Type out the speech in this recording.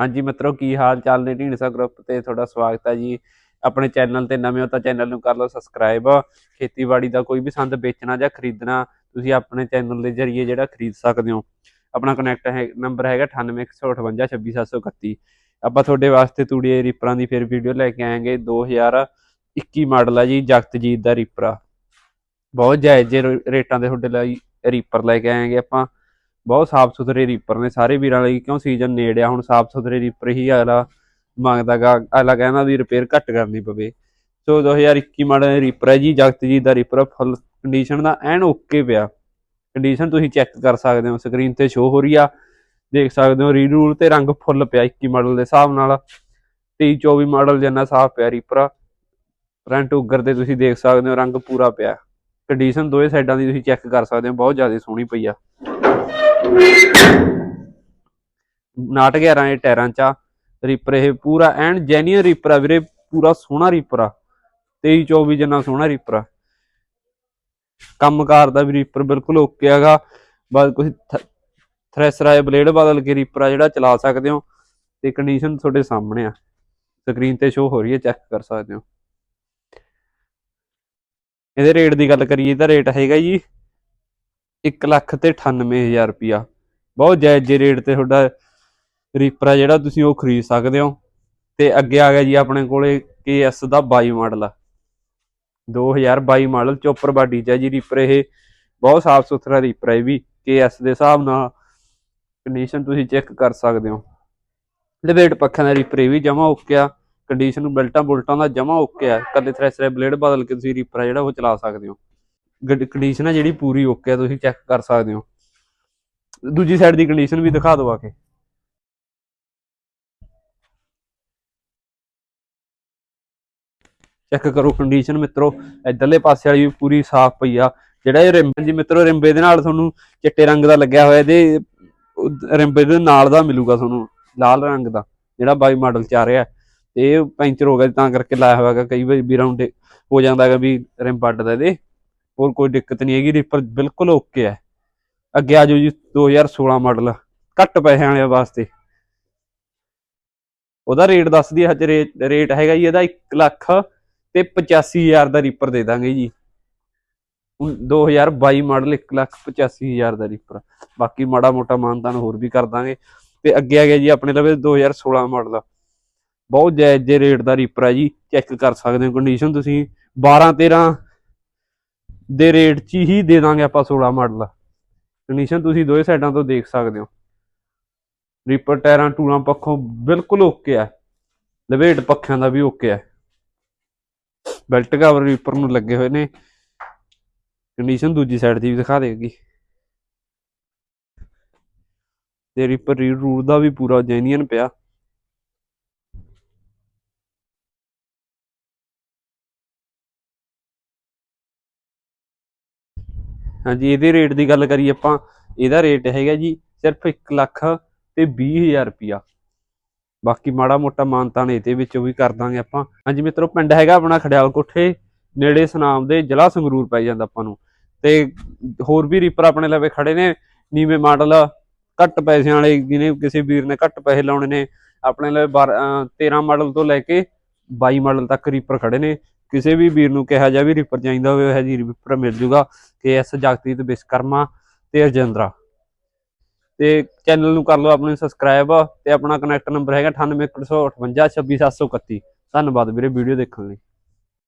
ਹਾਂਜੀ ਮਿੱਤਰੋ, ਕੀ ਹਾਲ ਚਾਲ ਨੇ? ਢੀਂਡਸਾ ਗਰੁੱਪ ਤੇ ਤੁਹਾਡਾ ਸਵਾਗਤ ਹੈ ਜੀ। ਆਪਣੇ ਚੈਨਲ ਤੇ ਨਵੇਂ ਹੋ ਤਾਂ ਚੈਨਲ ਨੂੰ ਕਰ ਲਓ ਸਬਸਕ੍ਰਾਈਬ ਖੇਤੀਬਾੜੀ ਦਾ ਕੋਈ ਵੀ ਸੰਦ ਵੇਚਣਾ ਜਾਂ ਖਰੀਦਣਾ, ਤੁਸੀਂ ਆਪਣੇ ਚੈਨਲ ਦੇ ਜ਼ਰੀਏ ਜਿਹੜਾ ਖਰੀਦ ਸਕਦੇ ਹੋ। ਆਪਣਾ ਕਨੈਕਟ ਹੈ ਨੰਬਰ ਹੈਗਾ 9815562731 ਆਪਾਂ ਤੁਹਾਡੇ ਵਾਸਤੇ ਤੂੜੀ ਰੀਪਰਾਂ ਦੀ ਫਿਰ ਵੀਡੀਓ ਲੈ ਕੇ ਆਏਗੇ। 2021 ਮਾਡਲ ਆ ਜੀ, ਜਗਤਜੀਤ ਦਾ ਰੀਪਰਾ ਬਹੁਤ ਜਾਇਜ਼ ਰੇ- ਰੇਟਾਂ ਦੇ ਤੁਹਾਡੇ ਲਈ ਰੀਪਰ ਲੈ ਕੇ ਆਏਗੇ ਆਪਾਂ। ਬਹੁਤ ਸਾਫ਼ ਸੁਥਰੇ ਰੀਪਰ ਨੇ ਸਾਰੇ ਵੀਰਾਂ ਲਈ, ਕਿਉਂ ਸੀਜ਼ਨ ਨੇੜੇ ਆ, ਹੁਣ ਸਾਫ਼ ਸੁਥਰੇ ਰੀਪਰ ਹੀ ਅਗਲਾ ਮੰਗਦਾਗਾ ਅਗਲਾ ਕਹਿੰਦਾ ਵੀ ਰਿਪੇਅਰ ਘੱਟ ਕਰਨੀ ਪਵੇ। ਸੋ 2021 ਮਾਡਲ ਰੀਪਰ ਹੈ ਜੀ ਜਗਤਜੀਤ ਦਾ ਰੀਪਰ ਫੁੱਲ ਕੰਡੀਸ਼ਨ ਦਾ ਐਨ ਓਕੇ ਪਿਆ। ਕੰਡੀਸ਼ਨ ਤੁਸੀਂ ਚੈੱਕ ਕਰ ਸਕਦੇ ਹੋ ਸਕਰੀਨ ਤੇ ਸ਼ੋ ਹੋ ਰਹੀ ਆ। ਦੇਖ ਸਕਦੇ ਹੋ ਰੀਰੂਲ ਤੇ ਰੰਗ ਫੁੱਲ ਪਿਆ 21 ਮਾਡਲ ਦੇ ਹਿਸਾਬ ਨਾਲ। 23 24 ਮਾਡਲ ਜਿੰਨਾ ਸਾਫ਼ ਪਿਆ ਰੀਪਰ ਫਰੰਟ ਉੱਗਰ ਤੇ ਤੁਸੀਂ ਦੇਖ ਸਕਦੇ ਹੋ, ਰੰਗ ਪੂਰਾ ਪਿਆ। ਕੰਡੀਸ਼ਨ ਦੋਵੇਂ ਸਾਈਡਾਂ ਦੀ ਤੁਸੀਂ ਚੈੱਕ ਕਰ ਸਕਦੇ ਹੋ, ਬਹੁਤ ਜ਼ਿਆਦਾ ਸੋਹਣੀ ਪਈ ਆ। 59 11 ਦੇ ਟਾਇਰਾਂ ਚ ਆ। ਰੀਪਰ ਇਹ ਪੂਰਾ ਐਨ ਜੈਨੂਅਨ ਰੀਪਰ ਆ ਵੀਰੇ, ਪੂਰਾ ਸੋਹਣਾ ਰੀਪਰ ਆ। 23 24 ਜਿੰਨਾ ਸੋਹਣਾ ਰੀਪਰ ਆ। ਕੰਮਕਾਰ ਦਾ ਵੀ ਰੀਪਰ ਬਿਲਕੁਲ ਓਕੇ ਹੈਗਾ। ਬਸ ਕੁਝ ਥ੍ਰੈਸ਼ਰ ਆਏ ਬਲੇਡ ਬਦਲ ਕੇ ਰੀਪਰ ਆ ਜਿਹੜਾ ਚਲਾ ਸਕਦੇ ਹੋ। ਤੇ ਕੰਡੀਸ਼ਨ ਤੁਹਾਡੇ ਸਾਹਮਣੇ ਆ। ਸਕਰੀਨ ਤੇ ਸ਼ੋ ਹੋ ਰਹੀ ਹੈ ਚੈੱਕ ਕਰ ਸਕਦੇ ਹੋ। ਇਹਦੇ ਰੇਟ ਦੀ ਗੱਲ ਕਰੀਏ ਤਾਂ ਰੇਟ ਹੈਗਾ ਜੀ 1 ਲੱਖ ਤੇ 98000 ਰੁਪਿਆ ਬਹੁਤ ਜਾਇਜ਼ ਜੇ ਰੇਟ ਤੇ ਤੁਹਾਡਾ ਰੀਪਰ ਜਿਹੜਾ ਤੁਸੀਂ ਉਹ ਖਰੀਦ ਸਕਦੇ ਹੋ। ਤੇ ਅੱਗੇ ਆ ਗਿਆ ਜੀ ਆਪਣੇ ਕੋਲੇ KS ਦਾ 22 ਮਾਡਲ ਆ। 2022 ਮਾਡਲ ਚੋਪਰ ਬਾਡੀ ਚ ਹੈ ਜੀ ਰੀਪਰ ਇਹ। ਬਹੁਤ ਸਾਫ਼ ਸੁਥਰਾ ਰੀਪਰ ਹੈ ਇਹ ਵੀ। KS ਦੇ ਹਿਸਾਬ ਨਾਲ ਕੰਡੀਸ਼ਨ ਤੁਸੀਂ ਚੈੱਕ ਕਰ ਸਕਦੇ ਹੋ। ਲਵੇਟ ਪੱਖਾਂ ਦਾ ਰੀਪਰ ਵੀ ਜਮਾ ਓਕੇ ਆ। ਕੰਡੀਸ਼ਨ ਬੈਲਟਾਂ ਬੁਲਟਾਂ ਦਾ ਜਮਾ ਓਕੇ ਆ। ਕੱਲੇ ਥ੍ਰੈਸ਼ਰ ਬਲੇਡ ਬਦਲ ਕੇ ਤੁਸੀਂ ਰੀਪਰ ਜਿਹੜਾ ਉਹ ਚਲਾ ਸਕਦੇ ਹੋ। ਕੰਡੀਸ਼ਨ ਆ ਜਿਹੜੀ ਪੂਰੀ ਓਕੇ ਆ, ਤੁਸੀਂ ਚੈੱਕ ਕਰ ਸਕਦੇ ਹੋ। ਦੂਜੀ ਸਾਈਡ ਦੀ ਕੰਡੀਸ਼ਨ ਵੀ ਦਿਖਾ ਦਿਓ ਆ ਕੇ। ਚੈੱਕ ਕਰੋ ਕੰਡੀਸ਼ਨ ਮਿੱਤਰੋ, ਇਧਰਲੇ ਪਾਸੇ ਵਾਲੀ ਵੀ ਪੂਰੀ ਸਾਫ਼ ਪਈ ਆ। ਜਿਹੜਾ ਇਹ ਰਿੰਬ ਜੀ ਮਿੱਤਰੋ, ਰਿੰਬੇ ਦੇ ਨਾਲ ਤੁਹਾਨੂੰ ਚਿੱਟੇ ਰੰਗ ਦਾ ਲੱਗਿਆ ਹੋਇਆ, ਇਹਦੇ ਰਿੰਬੇ ਦੇ ਨਾਲ ਦਾ ਮਿਲੂਗਾ ਤੁਹਾਨੂੰ, ਲਾਲ ਰੰਗ ਦਾ, ਜਿਹੜਾ 22 ਮਾਡਲ ਚ ਆ ਰਿਹਾ। ਤੇ ਇਹ ਪੈਂਚਰ ਹੋ ਗਿਆ, ਤਾਂ ਕਰਕੇ ਲਾਇਆ ਹੋਇਆਗਾ ਕਈ ਵਾਰੀ ਵੀਰਾਂ ਨੂੰ ਹੋ ਜਾਂਦਾ ਹੈਗਾ ਵੀ ਰਿੰਬ ਅੱਡਦਾ ਇਹਦੇ। ਹੋਰ ਕੋਈ ਦਿੱਕਤ ਨਹੀਂ ਹੈਗੀ ਰੀਪਰ ਬਿਲਕੁਲ ਓਕੇ ਹੈ। ਅੱਗੇ ਆ ਜਾਓ ਜੀ 2016 ਮਾਡਲ ਘੱਟ ਪੈਸੇ ਵਾਲਿਆਂ ਵਾਸਤੇ। ਉਹਦਾ ਰੇਟ ਦੱਸਦੀ ਹੈ ਹਜੇ ਰੇਟ ਹੈਗਾ ਜੀ, ਇਹਦਾ 1 ਲੱਖ ਤੇ 85000 ਦਾ ਰੀਪਰ ਦੇ ਦਾਂਗੇ ਜੀ। ਹੁਣ 2022 ਮਾਡਲ 1 ਲੱਖ 85000 ਦਾ ਰੀਪਰ ਬਾਕੀ ਮਾੜਾ ਮੋਟਾ ਮਾਨਤਾਨ ਹੋਰ ਵੀ ਕਰ ਦਾਂਗੇ। ਤੇ ਅੱਗੇ ਆ ਗਿਆ ਜੀ, ਆਪਣੇ ਲਵੇ 2016 ਮਾਡਲ ਬਹੁਤ ਜਾਇਜ਼ ਜੇ ਰੇਟ ਦਾ ਰੀਪਰ ਹੈ ਜੀ ਚੈੱਕ ਕਰ ਸਕਦੇ ਹੋ ਕੰਡੀਸ਼ਨ ਤੁਸੀਂ। 12 13 ਦੇ ਰੇਟ 'ਚ ਹੀ ਦੇ ਦਾਂਗੇ ਆਪਾਂ 16 ਮਾਡਲ। ਕੰਡੀਸ਼ਨ ਤੁਸੀਂ ਦੋਵੇਂ ਸਾਈਡਾਂ ਤੋਂ ਦੇਖ ਸਕਦੇ ਹੋ। ਰੀਪਰ ਟਾਇਰਾਂ, ਟੂਲਾਂ ਪੱਖੋਂ ਬਿਲਕੁਲ ਓਕੇ ਹੈ ਲਵੇਟ ਪੱਖਿਆਂ ਦਾ ਵੀ ਓਕੇ ਹੈ ਬੈਲਟ ਕਵਰ ਰੀਪਰ ਨੂੰ ਲੱਗੇ ਹੋਏ ਨੇ। ਕੰਡੀਸ਼ਨ ਦੂਜੀ ਸਾਈਡ ਦੀ ਵੀ ਦਿਖਾ ਦੇਗੀ। ਤੇ ਰੀਪਰ ਰੀਰੂਟ ਦਾ ਵੀ ਪੂਰਾ ਜੈਨੀਅਨ ਪਿਆ। ਹਾਂਜੀ, ਇਹਦੇ ਰੇਟ ਦੀ ਗੱਲ ਕਰੀਏ ਆਪਾਂ, ਇਹਦਾ ਰੇਟ ਹੈਗਾ ਜੀ ਸਿਰਫ 1 ਲੱਖ ਤੇ 20000 ਰੁਪਿਆ ਬਾਕੀ ਮਾੜਾ ਮੋਟਾ ਮਾਨਤਾਨ ਇਹਦੇ ਵਿੱਚੋਂ ਵੀ ਕਰ ਦਾਂਗੇ ਆਪਾਂ। ਹਾਂਜੀ ਮਿੱਤਰੋ, ਪਿੰਡ ਹੈਗਾ ਆਪਣਾ ਖੜਿਆਲ ਕੋਠੇ ਨੇੜੇ ਸਨਾਮ ਦੇ ਜ਼ਿਲ੍ਹਾ ਸੰਗਰੂਰ ਪੈ ਜਾਂਦਾ ਆਪਾਂ ਨੂੰ। ਤੇ ਹੋਰ ਵੀ ਰੀਪਰ ਆਪਣੇ ਲਵੇ ਖੜੇ ਨੇ, ਨੀਵੇਂ ਮਾਡਲ, ਘੱਟ ਪੈਸਿਆਂ ਵਾਲੇ ਜਿਹਨੇ ਕਿਸੇ ਵੀਰ ਨੇ ਘੱਟ ਪੈਸੇ ਲਾਉਣੇ ਨੇ, ਆਪਣੇ ਲਵੇ 13 ਮਾਡਲ ਤੋਂ ਲੈ ਕੇ 22 ਮਾਡਲ ਤੱਕ ਰੀਪਰ ਖੜੇ ਨੇ। ਕਿਸੇ ਵੀ ਵੀਰ ਨੂੰ ਕਿਹਾ ਜਾ ਵੀ ਰੀਪਰ ਚਾਹੀਦਾ ਹੋਵੇ ਉਹ ਜੀ ਰੀਪਰ ਮਿਲ ਜੂਗਾ ਕੇ ਐਸ ਜਗਤੀਤ ਵਿਸ਼ਕਰਮਾ ਤੇ ਰਜਿੰਦਰਾ ਤੇ ਚੈਨਲ ਨੂੰ ਕਰ ਲਓ ਆਪਣੇ ਸਬਸਕ੍ਰਾਈਬ ਤੇ ਆਪਣਾ ਕਨੈਕਟ ਨੰਬਰ ਹੈਗਾ 9815526731 ਧੰਨਵਾਦ ਵੀਰੇ ਵੀਡੀਓ ਦੇਖਣ ਲਈ।